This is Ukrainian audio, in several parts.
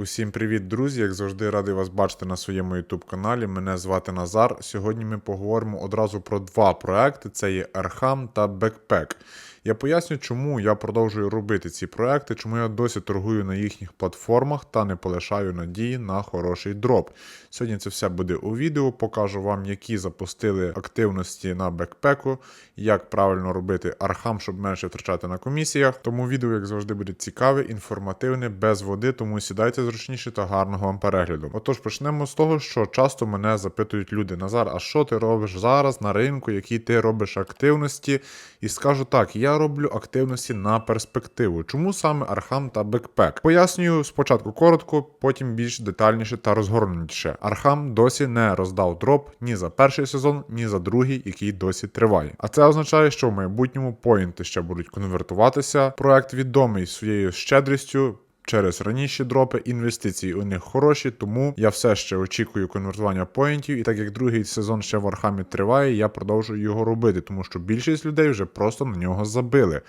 Усім привіт, друзі! Як завжди, радий вас бачити на своєму YouTube каналі. Мене звати Назар. Сьогодні ми поговоримо одразу про два проекти: це є Архам та Backpack. Я поясню, чому я продовжую робити ці проекти, чому я досі торгую на їхніх платформах та не полишаю надії на хороший дроп. Сьогодні це все буде у відео. Покажу вам, які запустили активності на бекпеку, як правильно робити архам, щоб менше втрачати на комісіях. Тому відео, як завжди, буде цікаве, інформативне, без води, тому сідайте зручніше та гарного вам перегляду. Отож, почнемо з того, що часто мене запитують люди: Назар, а що ти робиш зараз на ринку, які ти робиш активності? І скажу так, я роблю активності на перспективу. Чому саме Архам та Бекпек? Пояснюю спочатку коротко, потім більш детальніше та розгорнутіше. Архам досі не роздав дроп ні за перший сезон, ні за другий, який досі триває. А це означає, що в майбутньому поінти ще будуть конвертуватися. Проект відомий своєю щедрістю. Через раніші дропи інвестиції у них хороші, тому я все ще очікую конвертування поінтів. І так як другий сезон ще в Архамі триває, я продовжую його робити, тому що більшість людей вже просто на нього забили.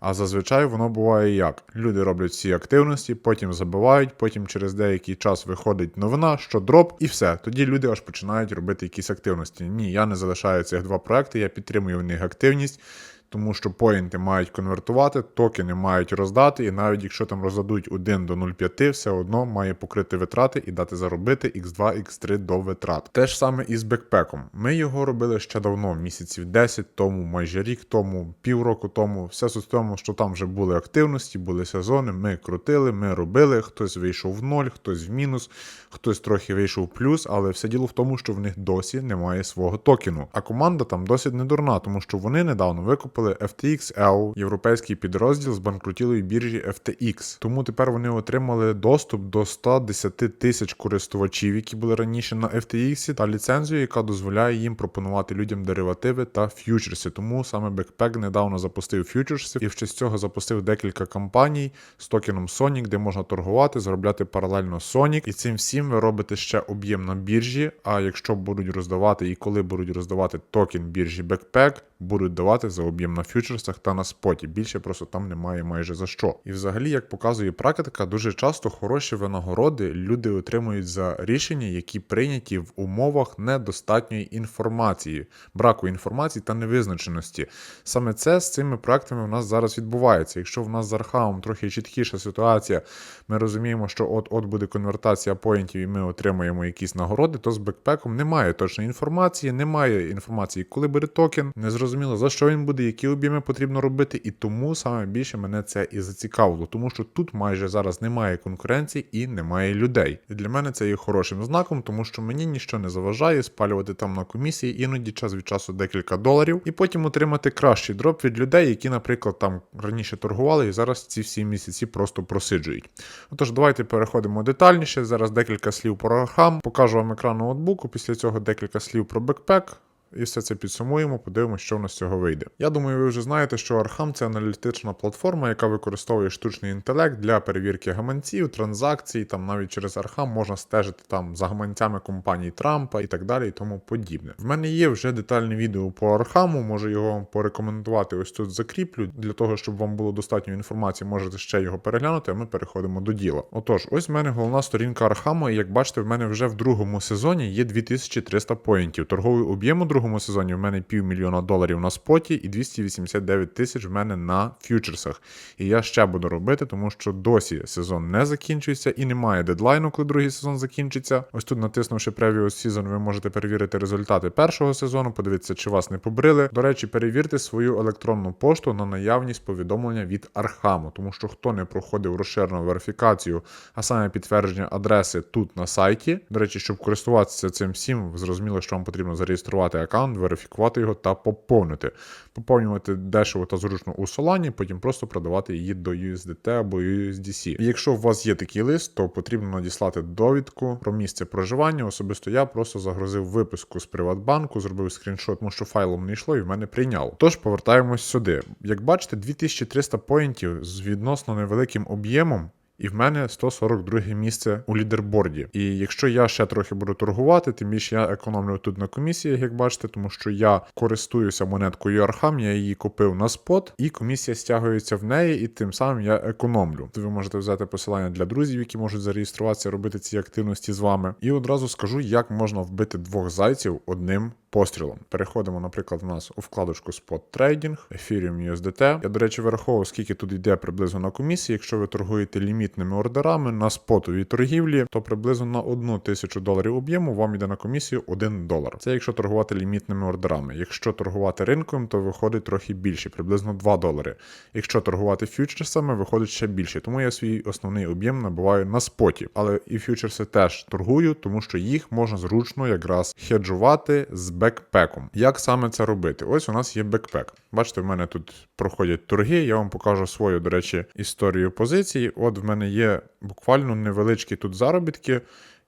А зазвичай воно буває як: люди роблять всі активності, потім забивають, потім через деякий час виходить новина, що дроп, і все. Тоді люди аж починають робити якісь активності. Ні, я не залишаю цих два проекти, я підтримую в них активність. Тому що поінти мають конвертувати, токени мають роздати, і навіть якщо там роздадуть 1 до 0,5, все одно має покрити витрати і дати заробити X2, X3 до витрат. Те ж саме і з бекпеком. Ми його робили ще давно, місяців 10 тому, майже рік тому, півроку тому. Все в тому, що там вже були активності, були сезони. Ми крутили, ми робили. Хтось вийшов в ноль, хтось в мінус, хтось трохи вийшов в плюс, але все діло в тому, що в них досі немає свого токену. А команда там досить не дурна, тому що вони недавно викупили FTX L, європейський підрозділ з банкрутілої біржі FTX. Тому тепер вони отримали доступ до 110 тисяч користувачів, які були раніше на FTX, та ліцензію, яка дозволяє їм пропонувати людям деривативи та ф'ючерси. Тому саме Backpack недавно запустив ф'ючерси і в честь цього запустив декілька кампаній з токеном Sonic, де можна торгувати, заробляти паралельно Sonic. І цим всім ви робите ще об'єм на біржі. А якщо будуть роздавати і коли будуть роздавати токен біржі Backpack, будуть давати за об'єм на фьючерсах та на споті. Більше просто там немає майже за що. І взагалі, як показує практика, дуже часто хороші винагороди люди отримують за рішення, які прийняті в умовах недостатньої інформації, браку інформації та невизначеності. Саме це з цими проектами в нас зараз відбувається. Якщо в нас з Архамом трохи чіткіша ситуація, ми розуміємо, що от-от буде конвертація поінтів і ми отримаємо якісь нагороди, то з бекпеком немає точної інформації, немає інформації, коли буде токен, не зрозуміло за що він буде, які об'єми потрібно робити, і тому саме більше мене це і зацікавило, тому що тут майже зараз немає конкуренції і немає людей. І для мене це є хорошим знаком, тому що мені нічого не заважає спалювати там на комісії, іноді час від часу декілька доларів, і потім отримати кращий дроп від людей, які, наприклад, там раніше торгували і зараз ці всі місяці просто просиджують. Отож, давайте переходимо детальніше. Зараз декілька слів про Архам, покажу вам екран ноутбуку, після цього декілька слів про бекпек. І все це підсумуємо, подивимося, що в нас цього вийде. Я думаю, ви вже знаєте, що Архам це аналітична платформа, яка використовує штучний інтелект для перевірки гаманців, транзакцій. Там навіть через Архам можна стежити там за гаманцями компаній Трампа і так далі, і тому подібне. В мене є вже детальне відео по Архаму, можу його порекомендувати. Ось тут закріплю. Для того, щоб вам було достатньо інформації, можете ще його переглянути, а ми переходимо до діла. Отож, ось в мене головна сторінка Архаму, і як бачите, в мене вже в другому сезоні є 2300 поінтів. Торговий об'єм у другому сезоні в мене півмільйона доларів на споті і 289 тисяч в мене на ф'ючерсах. І я ще буду робити, тому що досі сезон не закінчується і немає дедлайну, коли другий сезон закінчиться. Ось тут, натиснувши Previous Season, ви можете перевірити результати першого сезону, подивитися, чи вас не побрили. До речі, перевірте свою електронну пошту на наявність повідомлення від Архаму, тому що хто не проходив розширену верифікацію, а саме підтвердження адреси тут на сайті. До речі, щоб користуватися цим всім, зрозуміло, що вам потрібно зареєструвати аккаунт, верифікувати його та поповнити. Поповнювати дешево та зручно у Solana, потім просто продавати її до USDT або USDC. Якщо у вас є такий лист, то потрібно надіслати довідку про місце проживання. Особисто я просто загрузив виписку з Приватбанку, зробив скріншот, тому що файлом не йшло і в мене прийняв. Тож повертаємось сюди. Як бачите, 2300 поінтів з відносно невеликим об'ємом. І в мене 142 місце у лідерборді. І якщо я ще трохи буду торгувати, тим більше я економлю тут на комісіях, як бачите, тому що я користуюся монеткою Архам, я її купив на спот, і комісія стягується в неї, і тим самим я економлю. Ви можете взяти посилання для друзів, які можуть зареєструватися, робити ці активності з вами. І одразу скажу, як можна вбити двох зайців одним пострілом. Переходимо, наприклад, в нас у вкладочку Spot Trading, Ethereum USDT. Я, до речі, вираховував, скільки тут йде приблизно на комісії. Якщо ви торгуєте лімітними ордерами на спотовій торгівлі, то приблизно на одну тисячу доларів об'єму вам йде на комісію 1 долар. Це якщо торгувати лімітними ордерами. Якщо торгувати ринком, то виходить трохи більше, приблизно 2 долари. Якщо торгувати фьючерсами, виходить ще більше. Тому я свій основний об'єм набуваю на споті. Але і фьючерси теж торгую, тому що їх можна зручно якраз хеджувати з бекпеком. Як саме це робити? Ось у нас є бекпек. Бачите, в мене тут проходять торги. Я вам покажу свою, до речі, історію позицій. От в мене є буквально невеличкі тут заробітки.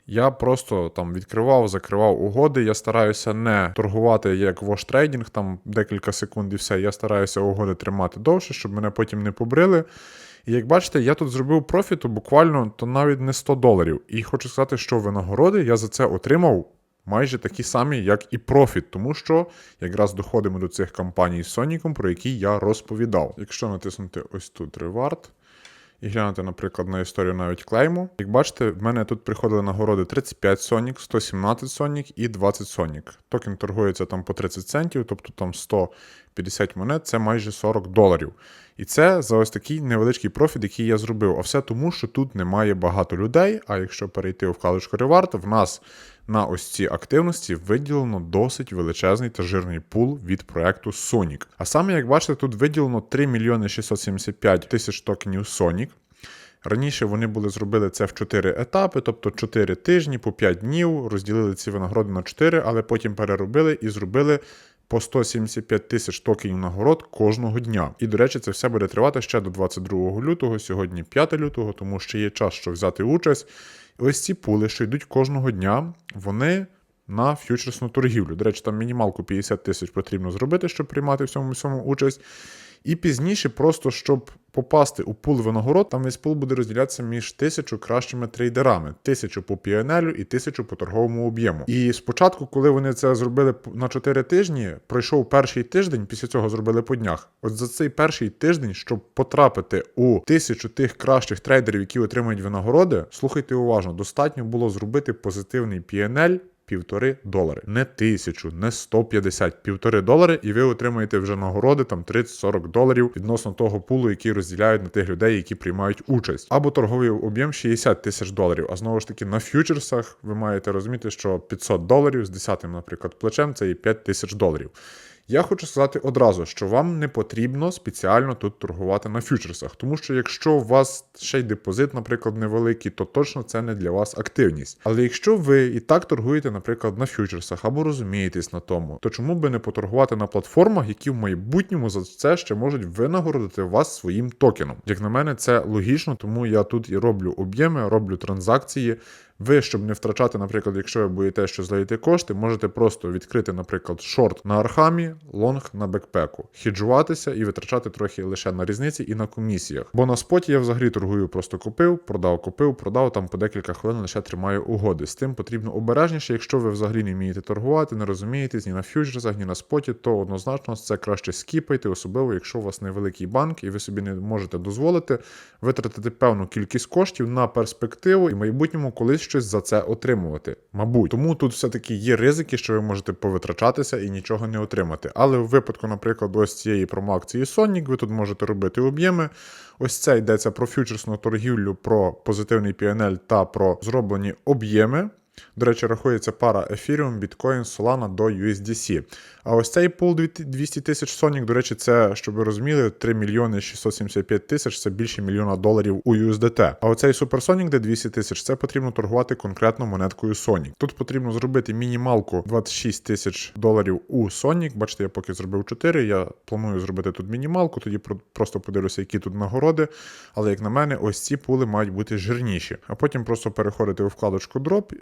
Я просто там відкривав, закривав угоди. Я стараюся не торгувати як wash трейдинг, там декілька секунд і все. Я стараюся угоди тримати довше, щоб мене потім не побрили. І як бачите, я тут зробив профіту буквально то навіть не 100 доларів. І хочу сказати, що винагороди я за це отримав майже такі самі, як і профіт, тому що якраз доходимо до цих компаній з Соніком, про які я розповідав. Якщо натиснути ось тут Reward, і глянути, наприклад, на історію навіть клейму. Як бачите, в мене тут приходили нагороди 35 Sonic, 117 Sonic і 20 Sonic. Токен торгується там по 30 центів, тобто там 150 монет це майже 40 доларів. І це за ось такий невеличкий профіт, який я зробив. А все тому, що тут немає багато людей. А якщо перейти у вкладочку Reward, в нас на ось ці активності виділено досить величезний та жирний пул від проекту Sonic. А саме, як бачите, тут виділено 3 мільйони 675 тисяч токенів Sonic. Раніше вони були зробили це в 4 етапи, тобто 4 тижні по 5 днів, розділили ці винагороди на 4, але потім переробили і зробили по 175 тисяч токенів нагород кожного дня. І, до речі, це все буде тривати ще до 22 лютого, сьогодні 5 лютого, тому ще є час, щоб взяти участь. Ось ці пули, що йдуть кожного дня, вони. На ф'ючерсну торгівлю. До речі, там мінімалку 50 тисяч потрібно зробити, щоб приймати в цьому всьому участь. І пізніше, просто щоб попасти у пул винагород, там весь пул буде розділятися між тисячу кращими трейдерами: тисячу по PNL і тисячу по торговому об'єму. І спочатку, коли вони це зробили на 4 тижні, пройшов перший тиждень, після цього зробили по днях. От за цей перший тиждень, щоб потрапити у тисячу тих кращих трейдерів, які отримують винагороди, слухайте уважно, достатньо було зробити позитивний PNL півтори долари. Не тисячу, не 150, півтори долари, і ви отримаєте вже нагороди там 30-40 доларів відносно того пулу, який розділяють на тих людей, які приймають участь. Або торговий об'єм 60 тисяч доларів. А знову ж таки, на ф'ючерсах ви маєте розуміти, що 500 доларів з 10, наприклад, плечем це і 5 тисяч доларів. Я хочу сказати одразу, що вам не потрібно спеціально тут торгувати на фьючерсах, тому що якщо у вас ще й депозит, наприклад, невеликий, то точно це не для вас активність. Але якщо ви і так торгуєте, наприклад, на фьючерсах або розумієтесь на тому, то чому би не поторгувати на платформах, які в майбутньому за це ще можуть винагородити вас своїм токеном? Як на мене, це логічно, тому я тут і роблю об'єми, роблю транзакції. Ви, щоб не втрачати, наприклад, якщо ви боїте, що злаєте кошти, можете просто відкрити, наприклад, шорт на архамі, лонг на бекпеку, хіджуватися і витрачати трохи лише на різниці і на комісіях. Бо на споті я взагалі торгую, просто купив, продав, купив, продав там по декілька хвилин лише тримаю угоди. З тим потрібно обережніше, якщо ви взагалі не вмієте торгувати, не розумієтесь ні на фьючерсах, ні на споті, то однозначно це краще скіпайте, особливо якщо у вас невеликий банк і ви собі не можете дозволити витратити певну кількість коштів на перспективу і в майбутньому колись щось за це отримувати. Мабуть, тому тут все-таки є ризики, що ви можете повитрачатися і нічого не отримати. Але в випадку, наприклад, ось цієї промоакції Sonic, ви тут можете робити об'єми. Ось це йдеться про фьючерсну торгівлю, про позитивний PNL та про зроблені об'єми. До речі, рахується пара Ethereum, Bitcoin, Solana до USDC. А ось цей пул 200 тисяч Sonic, до речі, це, щоб ви розуміли, 3 мільйони 675 тисяч це більше мільйона доларів у USDT. А оцей Supersonic, де 200 тисяч, це потрібно торгувати конкретно монеткою Sonic. Тут потрібно зробити мінімалку 26 тисяч доларів у Sonic. Бачите, я поки зробив 4. Я планую зробити тут мінімалку, тоді просто подивлюся, які тут нагороди. Але як на мене, ось ці пули мають бути жирніші. А потім просто переходити у вкладочку Drop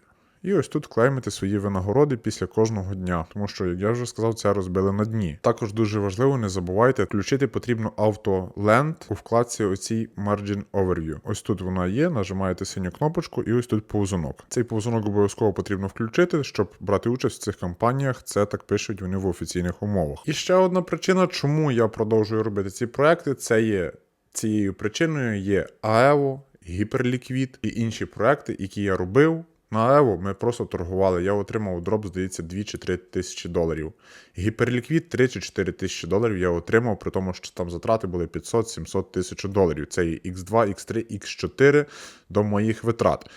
І ось тут клеймите свої винагороди після кожного дня, тому що, як я вже сказав, це розбили на дні. Також дуже важливо, не забувайте включити потрібно Auto Land у вкладці оцій Margin Overview. Ось тут вона є, нажимаєте синю кнопочку, і ось тут повзунок. Цей повзунок обов'язково потрібно включити, щоб брати участь в цих кампаніях. Це так пишуть вони в офіційних умовах. І ще одна причина, чому я продовжую робити ці проекти, це є цією причиною є AEVO, Гіперліквід і інші проекти, які я робив. На Еву ми просто торгували. Я отримав дроп, здається, 2 чи 3 тисячі доларів. Гіперліквід 3 чи 4 тисячі доларів я отримав, при тому, що там затрати були 500-700 тисяч доларів. Це є X2, X3, X4 до моїх витрат.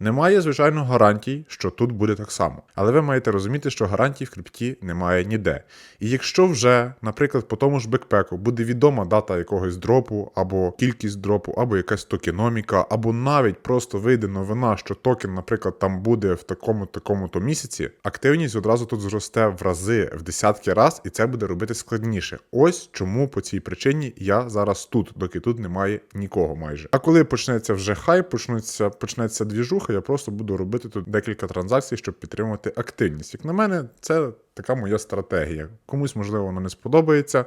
Немає, звичайно, гарантій, що тут буде так само. Але ви маєте розуміти, що гарантій в крипті немає ніде. І якщо вже, наприклад, по тому ж бекпеку буде відома дата якогось дропу, або кількість дропу, або якась токеноміка, або навіть просто вийде новина, що токен, наприклад, там буде в такому такому то місяці, активність одразу тут зросте в рази, в десятки раз, і це буде робити складніше. Ось чому по цій причині я зараз тут, доки тут немає нікого майже. А коли почнеться вже хайп, почнеться, почнеться двіжуха, я просто буду робити тут декілька транзакцій, щоб підтримувати активність. Як на мене, це така моя стратегія. Комусь, можливо, вона не сподобається.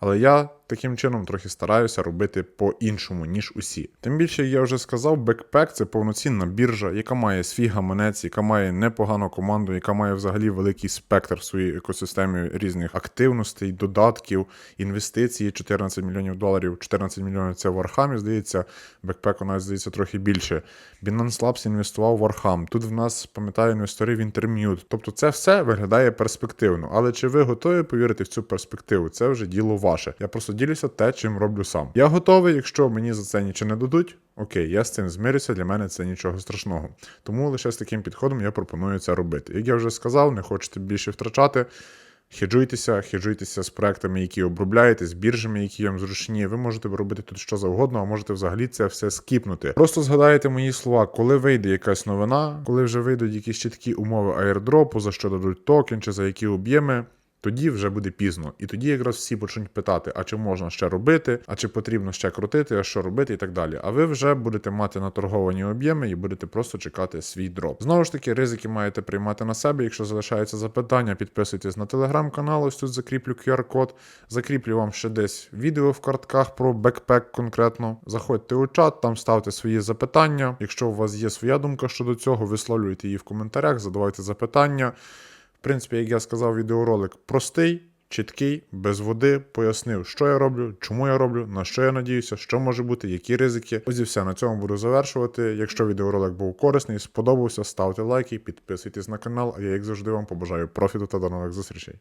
Але я таким чином трохи стараюся робити по-іншому, ніж усі. Тим більше, я вже сказав, бекпек це повноцінна біржа, яка має свій гаманець, яка має непогану команду, яка має взагалі великий спектр в своїй екосистемі різних активностей, додатків, інвестицій, 14 мільйонів доларів, 14 мільйонів це в Архамі, здається, бекпек у нас здається трохи більше. Binance Labs інвестував в Архам. Тут в нас, пам'ятаю, інвестори в Intermute. Тобто це все виглядає перспективно. Але чи ви готові повірити в цю перспективу? Це вже діло ваше. Я просто ділюся те, чим роблю сам. Я готовий, якщо мені за це нічого не дадуть. Окей, я з цим змирюся, для мене це нічого страшного. Тому лише з таким підходом я пропоную це робити. Як я вже сказав, не хочете більше втрачати. Хеджуйтеся, хеджуйтеся з проектами, які обробляєте, з біржами, які вам зручні. Ви можете робити тут що завгодно, а можете взагалі це все скіпнути. Просто згадайте мої слова, коли вийде якась новина, коли вже вийдуть якісь чіткі умови аірдропу, за що дадуть токен чи за які об'єми. Тоді вже буде пізно, і тоді якраз всі почнуть питати, а чи можна ще робити, а чи потрібно ще крутити, а що робити, і так далі. А ви вже будете мати наторговані об'єми і будете просто чекати свій дроп. Знову ж таки, ризики маєте приймати на себе. Якщо залишаються запитання, підписуйтесь на телеграм-канал. Ось тут закріплю QR-код. Закріплю вам ще десь відео в картках про бекпек конкретно. Заходьте у чат, там ставте свої запитання. Якщо у вас є своя думка щодо цього, висловлюйте її в коментарях, задавайте запитання. В принципі, як я сказав, відеоролик простий, чіткий, без води, пояснив, що я роблю, чому я роблю, на що я надіюся, що може бути, які ризики. Ось і все. На цьому буду завершувати. Якщо відеоролик був корисний, сподобався, ставте лайки, підписуйтесь на канал, а я, як завжди, вам побажаю профіту та до нових зустрічей.